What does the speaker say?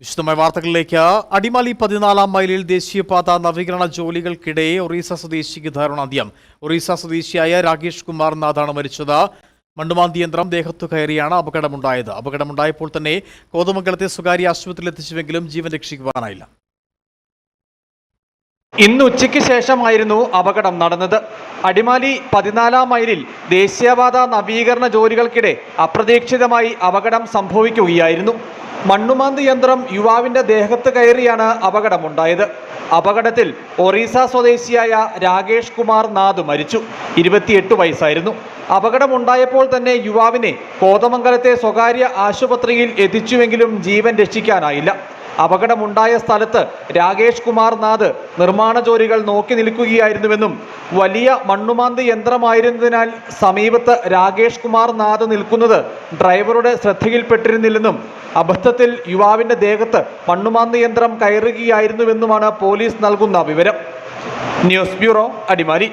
വിശദമായ വാർത്തകളിലേക്ക്. അടിമാലി പതിനാലാം മൈലിൽ ദേശീയപാത നവീകരണ ജോലികൾക്കിടെ ഒറീസ സ്വദേശിക്ക് ദാരുണാന്ത്യം ഒറീസ സ്വദേശിയായ രാകേഷ് കുമാർ നാഥാണ് മരിച്ചത്. മണ്ണുമാന്തി യന്ത്രം ദേഹത്തു കയറിയാണ് അപകടമുണ്ടായത്. അപകടമുണ്ടായപ്പോൾ തന്നെ കോതമംഗലത്തെ സ്വകാര്യ ആശുപത്രിയിൽ എത്തിച്ചുവെങ്കിലും ജീവൻ രക്ഷിക്കുവാനായില്ല. ഇന്ന് ഉച്ചയ്ക്ക് ശേഷമായിരുന്നു അപകടം നടന്നത്. അടിമാലി പതിനാലാം മൈലിൽ ദേശീയപാത നവീകരണ ജോലികൾക്കിടെ അപ്രതീക്ഷിതമായി അപകടം സംഭവിക്കുകയായിരുന്നു. മണ്ണുമാന്തി യന്ത്രം യുവാവിന്റെ ദേഹത്ത് കയറിയാണ് അപകടമുണ്ടായത്. അപകടത്തിൽ ഒറീസ സ്വദേശിയായ രാകേഷ് കുമാർ നാഥ് മരിച്ചു. ഇരുപത്തിയെട്ട് വയസ്സായിരുന്നു. അപകടമുണ്ടായപ്പോൾ തന്നെ യുവാവിനെ കോതമംഗലത്തെ സ്വകാര്യ ആശുപത്രിയിൽ എത്തിച്ചുവെങ്കിലും ജീവൻ രക്ഷിക്കാനായില്ല. അപകടമുണ്ടായ സ്ഥലത്ത് രാകേഷ് കുമാർ നാഥ് നിർമ്മാണ ജോലികൾ നോക്കി നിൽക്കുകയായിരുന്നുവെന്നും വലിയ മണ്ണുമാന്തി യന്ത്രമായിരുന്നതിനാൽ സമീപത്ത് രാകേഷ് കുമാർ നാഥ് നിൽക്കുന്നത് ഡ്രൈവറുടെ ശ്രദ്ധയിൽപ്പെട്ടിരുന്നില്ലെന്നും അബദ്ധത്തിൽ യുവാവിന്റെ ദേഹത്ത് മണ്ണുമാന്തി യന്ത്രം കയറുകയായിരുന്നുവെന്നുമാണ് പോലീസ് നൽകുന്ന വിവരം. News bureau Adimali.